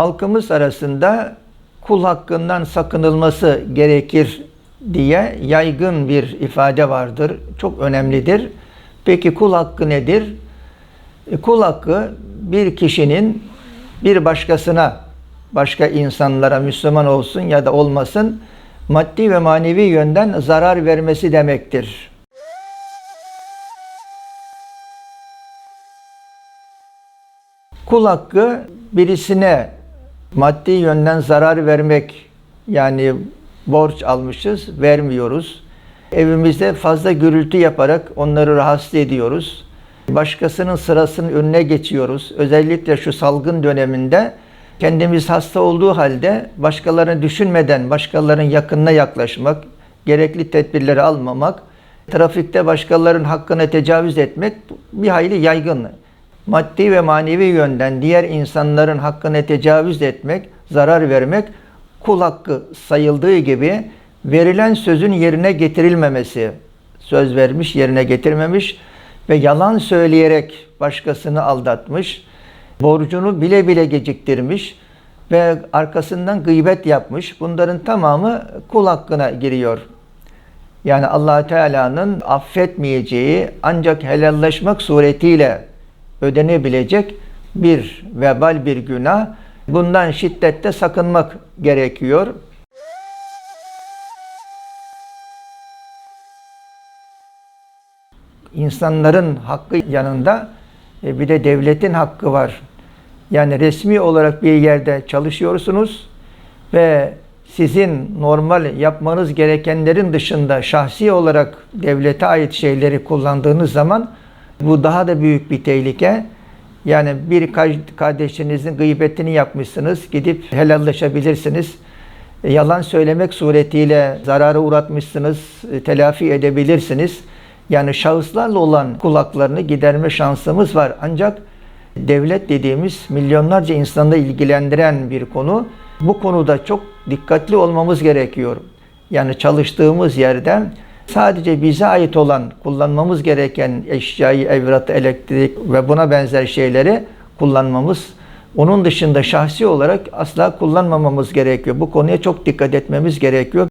halkımız arasında kul hakkından sakınılması gerekir diye yaygın bir ifade vardır. Çok önemlidir. Peki kul hakkı nedir? E, kul hakkı bir kişinin bir başkasına, başka insanlara Müslüman olsun ya da olmasın maddi ve manevi yönden zarar vermesi demektir. Kul hakkı birisine maddi yönden zarar vermek yani borç almışız vermiyoruz. Evimizde fazla gürültü yaparak onları rahatsız ediyoruz. Başkasının sırasının önüne geçiyoruz. Özellikle şu salgın döneminde kendimiz hasta olduğu halde başkalarını düşünmeden başkalarının yakınına yaklaşmak, gerekli tedbirleri almamak, trafikte başkalarının hakkına tecavüz etmek bir hayli yaygın. Maddi ve manevi yönden diğer insanların hakkına tecavüz etmek, zarar vermek kul hakkı sayıldığı gibi verilen sözün yerine getirilmemesi, söz vermiş yerine getirmemiş ve yalan söyleyerek başkasını aldatmış, borcunu bile bile geciktirmiş ve arkasından gıybet yapmış. Bunların tamamı kul hakkına giriyor. Yani allah Teala'nın affetmeyeceği ancak helallaşmak suretiyle ödenebilecek bir vebal bir günah. Bundan şiddette sakınmak gerekiyor. İnsanların hakkı yanında e, bir de devletin hakkı var. Yani resmi olarak bir yerde çalışıyorsunuz ve sizin normal yapmanız gerekenlerin dışında şahsi olarak devlete ait şeyleri kullandığınız zaman bu daha da büyük bir tehlike. Yani bir kardeşinizin gıybetini yapmışsınız, gidip helalleşebilirsiniz. E, Yalan söylemek suretiyle zararı uğratmışsınız, e, telafi edebilirsiniz. Yani şahıslarla olan kulaklarını giderme şansımız var. Ancak devlet dediğimiz milyonlarca insanı ilgilendiren bir konu. Bu konuda çok dikkatli olmamız gerekiyor. Yani çalıştığımız yerde sadece bize ait olan kullanmamız gereken eşyayı, evratı, elektrik ve buna benzer şeyleri kullanmamız, onun dışında şahsi olarak asla kullanmamamız gerekiyor. Bu konuya çok dikkat etmemiz gerekiyor.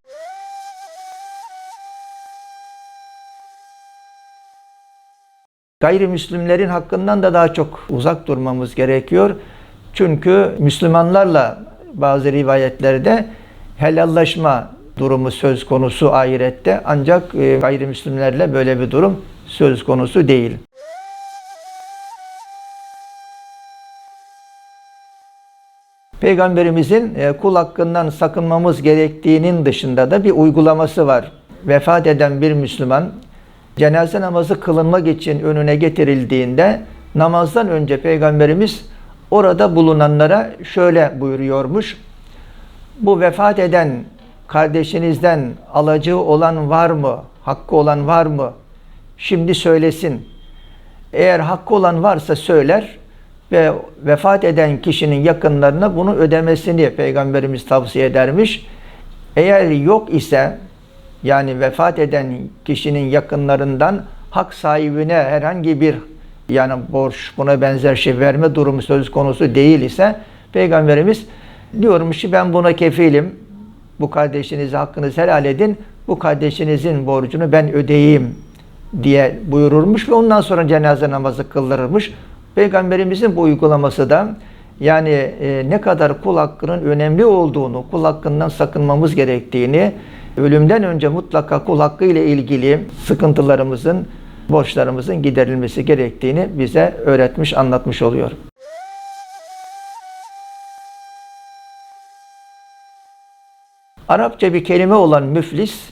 Gayrimüslimlerin hakkından da daha çok uzak durmamız gerekiyor. Çünkü Müslümanlarla bazı rivayetlerde helallaşma durumu söz konusu ahirette ancak e, gayrimüslimlerle böyle bir durum söz konusu değil. Peygamberimizin e, kul hakkından sakınmamız gerektiğinin dışında da bir uygulaması var. Vefat eden bir Müslüman cenaze namazı kılınmak için önüne getirildiğinde namazdan önce Peygamberimiz orada bulunanlara şöyle buyuruyormuş. Bu vefat eden kardeşinizden alacağı olan var mı? Hakkı olan var mı? Şimdi söylesin. Eğer hakkı olan varsa söyler ve vefat eden kişinin yakınlarına bunu ödemesini Peygamberimiz tavsiye edermiş. Eğer yok ise yani vefat eden kişinin yakınlarından hak sahibine herhangi bir yani borç buna benzer şey verme durumu söz konusu değil ise Peygamberimiz diyormuş ki ben buna kefilim. Bu kardeşinize hakkınızı helal edin. Bu kardeşinizin borcunu ben ödeyeyim diye buyururmuş ve ondan sonra cenaze namazı kıldırırmış. Peygamberimizin bu uygulaması da yani e, ne kadar kul hakkının önemli olduğunu, kul hakkından sakınmamız gerektiğini, ölümden önce mutlaka kul hakkı ile ilgili sıkıntılarımızın, borçlarımızın giderilmesi gerektiğini bize öğretmiş, anlatmış oluyor. Arapça bir kelime olan müflis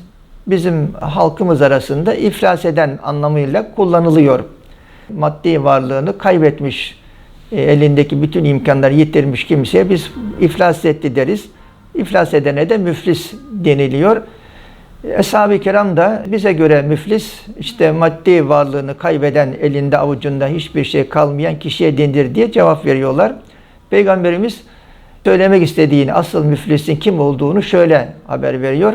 bizim halkımız arasında iflas eden anlamıyla kullanılıyor. Maddi varlığını kaybetmiş, e, elindeki bütün imkanları yitirmiş kimseye biz iflas etti deriz. İflas edene de müflis deniliyor. Eshab-ı kiram da bize göre müflis işte maddi varlığını kaybeden elinde avucunda hiçbir şey kalmayan kişiye denir diye cevap veriyorlar. Peygamberimiz söylemek istediğini asıl müflisin kim olduğunu şöyle haber veriyor.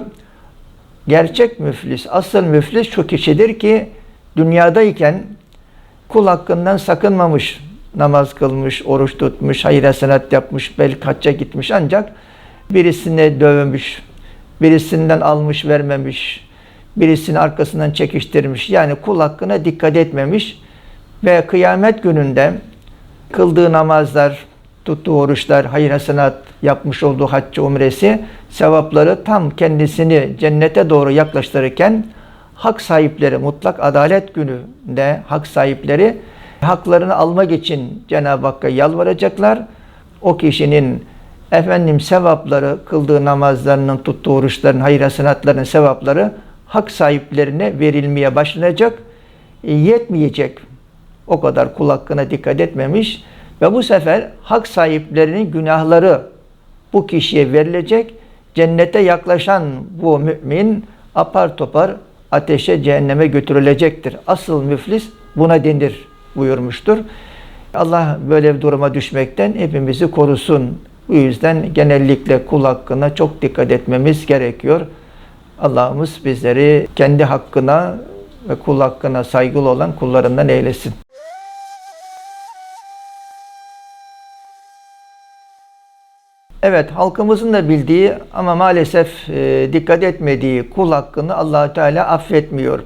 Gerçek müflis, asıl müflis şu kişidir ki dünyadayken kul hakkından sakınmamış, namaz kılmış, oruç tutmuş, hayır hasenat yapmış, belki hacca gitmiş ancak birisini dövmüş, birisinden almış vermemiş, birisini arkasından çekiştirmiş. Yani kul hakkına dikkat etmemiş ve kıyamet gününde kıldığı namazlar, tuttuğu oruçlar, hayır hasenat yapmış olduğu haccı umresi sevapları tam kendisini cennete doğru yaklaştırırken hak sahipleri mutlak adalet gününde hak sahipleri haklarını almak için Cenab-ı Hakk'a yalvaracaklar. O kişinin efendim sevapları, kıldığı namazlarının, tuttuğu oruçların, hayır hasenatlarının sevapları hak sahiplerine verilmeye başlanacak. E, yetmeyecek. O kadar kul hakkına dikkat etmemiş ve bu sefer hak sahiplerinin günahları bu kişiye verilecek. Cennete yaklaşan bu mümin apar topar ateşe cehenneme götürülecektir. Asıl müflis buna denir buyurmuştur. Allah böyle bir duruma düşmekten hepimizi korusun. Bu yüzden genellikle kul hakkına çok dikkat etmemiz gerekiyor. Allah'ımız bizleri kendi hakkına ve kul hakkına saygılı olan kullarından eylesin. Evet, halkımızın da bildiği ama maalesef e, dikkat etmediği kul hakkını allah Teala affetmiyor.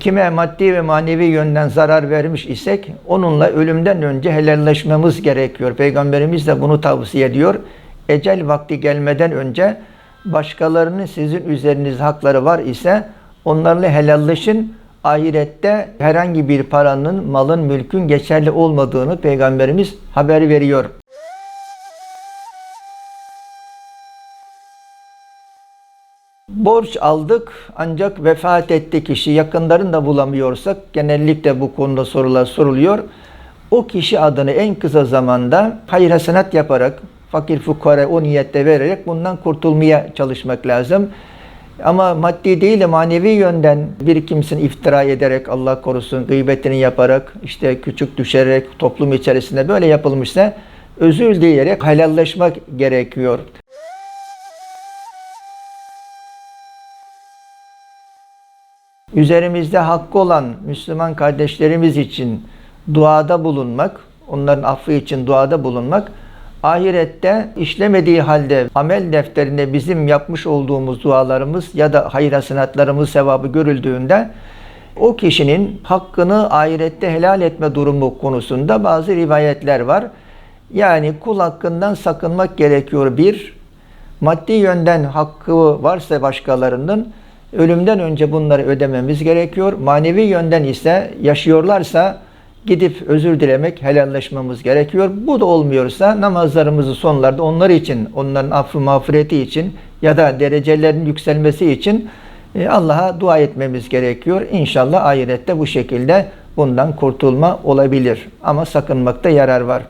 Kime maddi ve manevi yönden zarar vermiş isek onunla ölümden önce helalleşmemiz gerekiyor. Peygamberimiz de bunu tavsiye ediyor. Ecel vakti gelmeden önce başkalarının sizin üzerinizde hakları var ise onlarla helalleşin. Ahirette herhangi bir paranın, malın, mülkün geçerli olmadığını Peygamberimiz haber veriyor. Borç aldık ancak vefat etti kişi yakınlarını da bulamıyorsak genellikle bu konuda sorular soruluyor. O kişi adını en kısa zamanda hayır hasenat yaparak fakir fukara o niyette vererek bundan kurtulmaya çalışmak lazım. Ama maddi değil de manevi yönden bir kimsenin iftira ederek Allah korusun gıybetini yaparak işte küçük düşerek toplum içerisinde böyle yapılmışsa özür dileyerek helalleşmek gerekiyor. Üzerimizde hakkı olan Müslüman kardeşlerimiz için duada bulunmak, onların affı için duada bulunmak, ahirette işlemediği halde amel defterinde bizim yapmış olduğumuz dualarımız ya da hayır hasenatlarımız sevabı görüldüğünde o kişinin hakkını ahirette helal etme durumu konusunda bazı rivayetler var. Yani kul hakkından sakınmak gerekiyor bir. Maddi yönden hakkı varsa başkalarının ölümden önce bunları ödememiz gerekiyor. Manevi yönden ise yaşıyorlarsa gidip özür dilemek, helalleşmemiz gerekiyor. Bu da olmuyorsa namazlarımızı sonlarda onlar için, onların affı mağfireti için ya da derecelerin yükselmesi için e, Allah'a dua etmemiz gerekiyor. İnşallah ahirette bu şekilde bundan kurtulma olabilir. Ama sakınmakta yarar var.